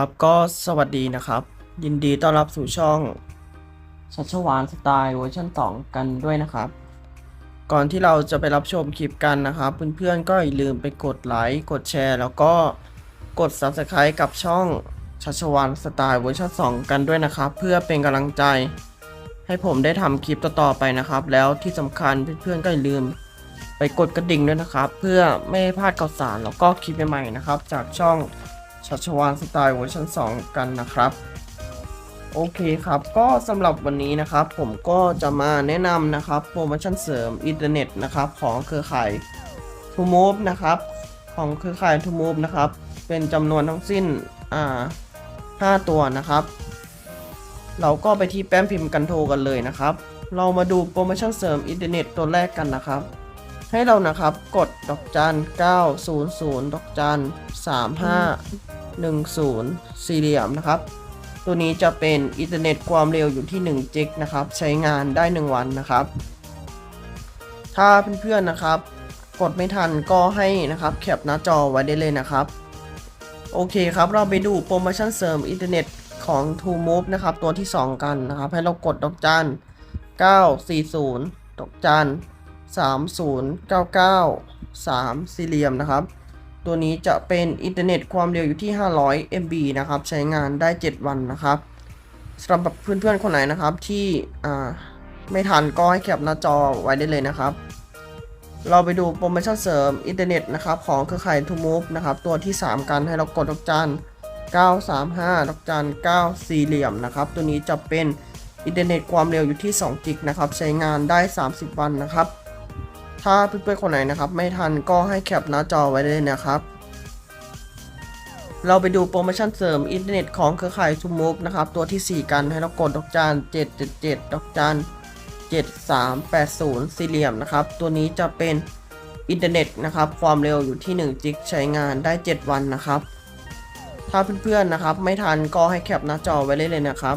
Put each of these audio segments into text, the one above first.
ครับก็สวัสดีนะครับ ยินดีต้อนรับสู่ช่องชัชวานสไตล์เวอร์ชัน2 กันด้วยนะครับ ก่อนที่เราจะไปรับชมคลิปกันนะครับ เพื่อนๆก็อย่าลืมไปกดไลค์กดแชร์ แล้วก็กด Subscribe กับช่องชัชวานสไตล์เวอร์ชัน2 กันด้วยนะครับ เพื่อเป็นกำลังใจ ให้ผมได้ทำคลิปต่อๆไปนะครับ แล้วที่สำคัญเพื่อนๆก็อย่าลืมไปกดกระดิ่งด้วยนะครับ เพื่อไม่ให้พลาดข่าวสารแล้วก็คลิปใหม่ๆนะครับ จากช่อง ชัชวานสไตล์เวอร์ชัน2 กันนะครับ โอเคครับ ก็สำหรับวันนี้นะครับ ผมก็จะมาแนะนำนะครับโปรโมชั่นเสริมอินเทอร์เน็ตนะครับของเครือข่าย t o m o v e นะครับ ของเครือข่าย t o m o v e นะครับ เป็นจำนวนทั้งสิ้นอ่า5ตัวนะครับ เราก็ไปที่แป้นพิมพ์กันโทรกันเลยนะครับ เรามาดูโปรโมชั่นเสริมอินเทอร์เน็ตตัวแรกกันนะครับ ให้เรานะครับกดดอกจัน 900 ดอกจัน 3510 สี่เหลี่ยมนะครับ ตัวนี้จะเป็นอินเทอร์เน็ตความเร็วอยู่ที่ 1 จิกนะครับ ใช้งานได้ 1 วันนะครับ ถ้าเพื่อนๆนะครับ กดไม่ทันก็ให้นะครับแคปหน้าจอไว้ได้เลยนะครับ โอเคครับ เราไปดูโปรโมชั่นเสริมอินเทอร์เน็ตของ t o Move นะครับ ตัวที่ 2 กันนะครับ ให้เรากดดอกจัน 940 ดอกจัน 3099 3 สี่เหลี่ยมนะครับ ตัวนี้จะเป็นอินเทอร์เน็ตความเร็วอยู่ที่ 500 MB นะครับ ใช้งานได้ 7 วันนะครับสำหรับเพื่อนๆคนไหนนะครับที่ไม่ทันก็ให้แคปหน้าจอไว้ได้เลยนะครับ เราไปดูโปรโมชั่นเสริมอินเทอร์เน็ตนะครับของเครือข่าย t o Move นะครับตัวที่ 3 กันให้เรากดดอกจัน935ดอกจัน9สี่เหลี่ยมนะครับตัวนี้จะเป็นอินเทอร์เน็ตความเร็วอยู่ที่2กิกนะครับใช้งานได้ 30 วันนะครับ ถ้าเพื่อนๆคนไหนนะครับ ไม่ทันก็ให้แคปหน้าจอไว้เลยนะครับ เราไปดูโปรโมชั่นเสริมอินเทอร์เน็ตของเครือข่ายทูมูฟนะครับตัวที่ 4 กันให้เรากดดอกจาน777ดอกจาน7380 สี่เหลี่ยมนะครับ ตัวนี้จะเป็นอินเทอร์เน็ตนะครับ ความเร็วอยู่ที่ 1 จิกใช้งานได้ 7 วันนะครับ ถ้าเพื่อนๆนะครับ ไม่ทันก็ให้แคปหน้าจอไว้เลยเลยนะครับ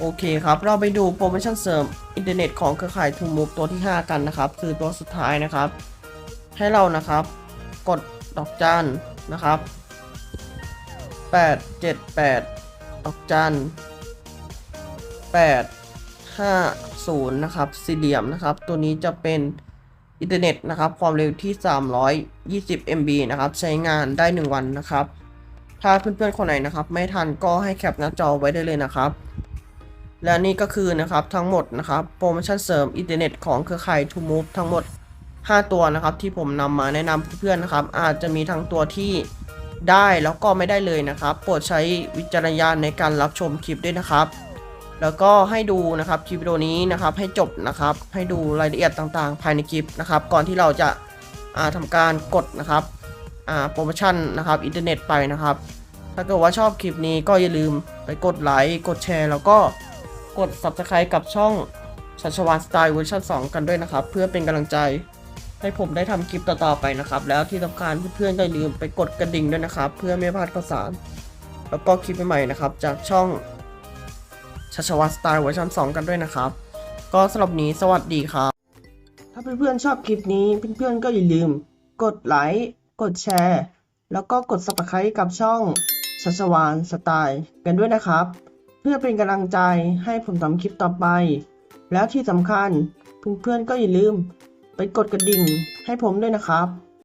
โอเคครับ เราไปดูโปรโมชั่นเสริมอินเทอร์เน็ตของเครือข่ายทูมูฟตัวที่ 5 กันนะครับ คือตัวสุดท้ายนะครับ ให้เรานะครับ กดดอกจันนะครับ 878 ดอกจัน 850 นะครับสี่เหลี่ยมนะครับ ตัวนี้จะเป็นอินเทอร์เน็ตนะครับ ความเร็วที่ 320 MB นะครับ ใช้งานได้ 1 วันนะครับ ถ้าเพื่อนๆคนไหนนะครับ ไม่ทันก็ให้แคปหน้าจอไว้ได้เลยนะครับ และนี่ก็คือนะครับทั้งหมดนะครับโปรโมชั่นเสริมอินเทอร์เน็ตของเครือข่าย t o Move ทั้งหมด 5 ตัวนะครับที่ผมนำมาแนะนำเพื่อนๆนะครับ อาจจะมีทั้งตัวที่ได้แล้วก็ไม่ได้เลยนะครับ โปรดใช้วิจารณญาณในการรับชมคลิปด้วยนะครับ แล้วก็ให้ดูนะครับคลิปวิดีโอนี้นะครับให้จบนะครับ ให้ดูรายละเอียดต่างๆ ภายในคลิปนะครับ ก่อนที่เราจะาทำการกดนะครับโปรโมชั่นนะครับอินเทอร์เน็ตไปนะครับ ถ้าเกิดว่าชอบคลิปนี้ก็อย่าลืมไปกดไลค์กดแชร์ แล้วก็ กด subscribe กับช่องชัชวานสไตล์เวอร์ชัน2 กันด้วยนะครับ เพื่อเป็นกำลังใจให้ผมได้ทำคลิปต่อๆไปนะครับ แล้วที่สำคัญเพื่อนๆก็อย่าลืมไปกดกระดิ่งด้วยนะครับ เพื่อไม่พลาดข่าวสาร แล้วก็คลิปใหม่ๆนะครับ จากช่องชัชวานสไตล์เวอร์ชัน2 กันด้วยนะครับ ก็สำหรับนี้สวัสดีครับ ถ้าเพื่อนๆชอบคลิปนี้เพื่อนๆก็อย่าลืม กดไลค์กดแชร์ แล้วก็กด subscribe กับช่องชัชวานสไตล์กันด้วยนะครับ พื่อเป็นกำลังใจให้ผมทำคลิปต่อไป แล้วที่สำคัญเพื่อนๆก็อย่าลืม ไปกดกระดิ่งให้ผมด้วยนะครับ